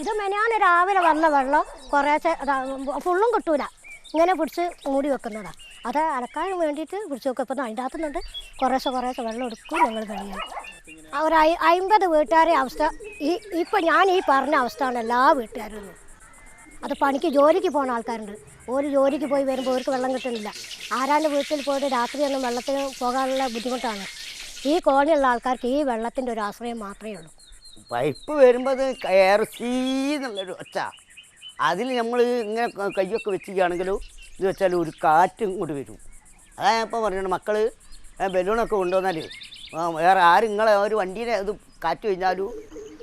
ഇത് മെനയാണ് രാവിലെ വന്ന വെള്ളം അതാ ഫുള്ളും കിട്ടൂല. ഇങ്ങനെ പിടിച്ച് മൂടി വെക്കുന്നതാ. അത് അലക്കാൻ വേണ്ടിയിട്ട് പിടിച്ച് വെക്കും ഇപ്പം അതിന്റെ അകത്തുനിന്നുണ്ട് കുറേശ്ശെ കുറേശ്ശെ വെള്ളം എടുക്കും ഞങ്ങൾ കഴിയും ഒരു അമ്പത് വീട്ടുകാരെ അവസ്ഥ ഈ ഇപ്പം ഞാൻ ഈ പറഞ്ഞ അവസ്ഥയാണ് എല്ലാ വീട്ടുകാരും അത് പണിക്ക് ജോലിക്ക് പോകുന്ന ആൾക്കാരുണ്ട്. ഒരു ജോലിക്ക് പോയി വരുമ്പോൾ അവർക്ക് വെള്ളം കിട്ടുന്നില്ല. ആരാണ്ട് വീട്ടിൽ പോയിട്ട് രാത്രിയൊന്നും വെള്ളത്തിന് പോകാനുള്ള ബുദ്ധിമുട്ടാണ്? ഈ കോണിയുള്ള ആൾക്കാർക്ക് ഈ വെള്ളത്തിന്റെ ഒരു ആശ്രയം മാത്രമേ ഉള്ളൂ. പൈപ്പ് വരുമ്പോൾ കയറ് സീന്നുള്ളൊരു ഒച്ച. അതിൽ നമ്മൾ ഇങ്ങനെ കയ്യൊക്കെ വെച്ചിരിക്കുകയാണെങ്കിലും ഇത് വെച്ചാൽ ഒരു കാറ്റും കൂടി വരും. അതാ ഞാൻ ഇപ്പോൾ പറയുന്നത് മക്കൾ ബലൂണൊക്കെ കൊണ്ടുവന്നാൽ വേറെ ആരും നിങ്ങളെ ഒരു വണ്ടീനെ അത് കാറ്റ് കഴിഞ്ഞാലും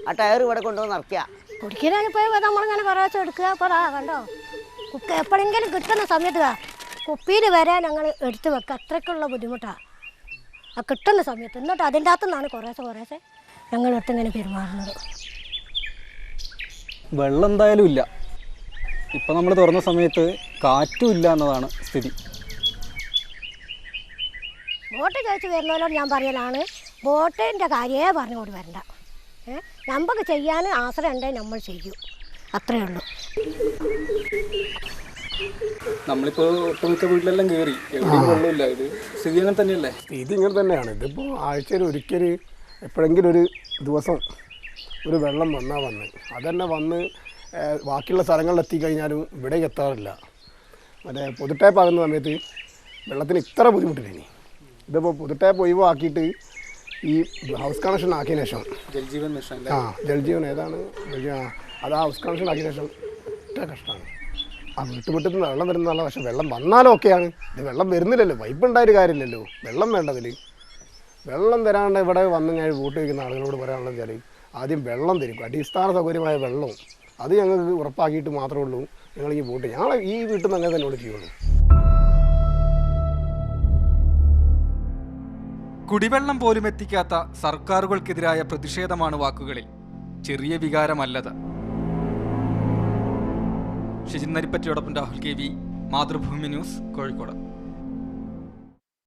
ആ ടയർ ഇവിടെ കൊണ്ടുവന്ന് ഇറക്കുക കുടിക്കാനിപ്പോൾ നമ്മളിങ്ങനെ കുറേശ്ശെ എടുക്കുക. അപ്പോൾ ആ കണ്ടോ? കുക്ക് എപ്പോഴെങ്കിലും കിട്ടുന്ന സമയത്ത് കുപ്പിയിൽ വരെ ഞങ്ങൾ എടുത്ത് വെക്കുക. അത്രയ്ക്കുള്ള ബുദ്ധിമുട്ടാണ് ആ കിട്ടുന്ന സമയത്ത്. എന്നിട്ട് അതിന്റെ അകത്തു നിന്നാണ് കുറേശ്ശെ കുറേശ്ശെ ഞങ്ങൾ എടുത്ത് ഇങ്ങനെ പെരുമാറുന്നത്. വെള്ളം എന്തായാലും ഇല്ല. ഇപ്പം നമ്മൾ തുറന്ന സമയത്ത് കാറ്റും ഇല്ല എന്നതാണ് സ്ഥിതി. ബോട്ട് ചോദിച്ച് വരുന്നവരോട് ഞാൻ പറയലാണ് ബോട്ടിന്റെ കാര്യമേ പറഞ്ഞുകൊണ്ട് വരണ്ട. നമുക്ക് ചെയ്യാൻ ആശ്രയം ഉണ്ടെങ്കിൽ നമ്മൾ ചെയ്യും. അത്രേ ഉള്ളൂ. നമ്മളിപ്പോ ഒട്ടുമിക്ക വീട്ടിലെല്ലാം കയറി എവിടെയും വെള്ളമില്ല. ഇത് സ്ഥിതി അങ്ങനെ തന്നെയല്ലേ? സ്ഥിതി ഇങ്ങനെ തന്നെയാണ്. ഇതിപ്പോൾ ആഴ്ചയിൽ ഒരിക്കൽ എപ്പോഴെങ്കിലും ഒരു ദിവസം ഒരു വെള്ളം വന്നാ വന്ന്. അതന്നെ വന്ന് ബാക്കിയുള്ള സ്ഥലങ്ങളിൽ എത്തിക്കഴിഞ്ഞാലും ഇവിടെ എത്താറില്ല. മറ്റേ പുതുട്ടേപ്പ് ആകുന്ന സമയത്ത് വെള്ളത്തിന് ഇത്ര ബുദ്ധിമുട്ടില്ല ഇനി? ഇതിപ്പോൾ പുതുട്ടേപ്പ് ഒഴിവാക്കിയിട്ട് ഈ ഹൗസ് കണക്ഷൻ ആക്കിയ ശേഷം. ജൽജീവൻ മിഷൻ ആ ജൽജീവൻ ഏതാണ്? ജൽജീവൻ അത് ആ ഹൗസ് കണക്ഷൻ ആക്കിയ ശേഷം ഒറ്റ കഷ്ടമാണ് ആ വീട്ടുമുറ്റത്ത് നിന്ന് വെള്ളം വരുന്നതല്ല പക്ഷെ വെള്ളം വന്നാലും ഒക്കെയാണ് ഇത് വെള്ളം വരുന്നില്ലല്ലോ പൈപ്പ് ഉണ്ടായൊരു കാര്യമില്ലല്ലോ. വെള്ളം വേണ്ടതിൽ വെള്ളം തരാണ്ട് ഇവിടെ വന്ന് ഞാൻ വോട്ട് വയ്ക്കുന്ന ആളുകളോട് പറയാനുള്ളത് വെച്ചാൽ ആദ്യം വെള്ളം തരും അടിസ്ഥാന സൗകര്യമായ വെള്ളവും. അത് ഞങ്ങൾക്ക് ഉറപ്പാക്കിയിട്ട് മാത്രമേ ഉള്ളൂ. ഞങ്ങൾ ഈ വോട്ട് ഞങ്ങൾ ഈ വീട്ടിൽ നിന്ന് അങ്ങനെ തന്നെ ചെയ്യുള്ളൂ. കുടിവെള്ളം പോലും എത്തിക്കാത്ത സർക്കാരുകൾക്കെതിരായ പ്രതിഷേധമാണ് വാക്കുകളിൽ. ചെറിയ വികാരമല്ലത്. Shijin നരിപ്പറ്റിയോടൊപ്പം Rahul K V Mathrubhumi news Kozhikode.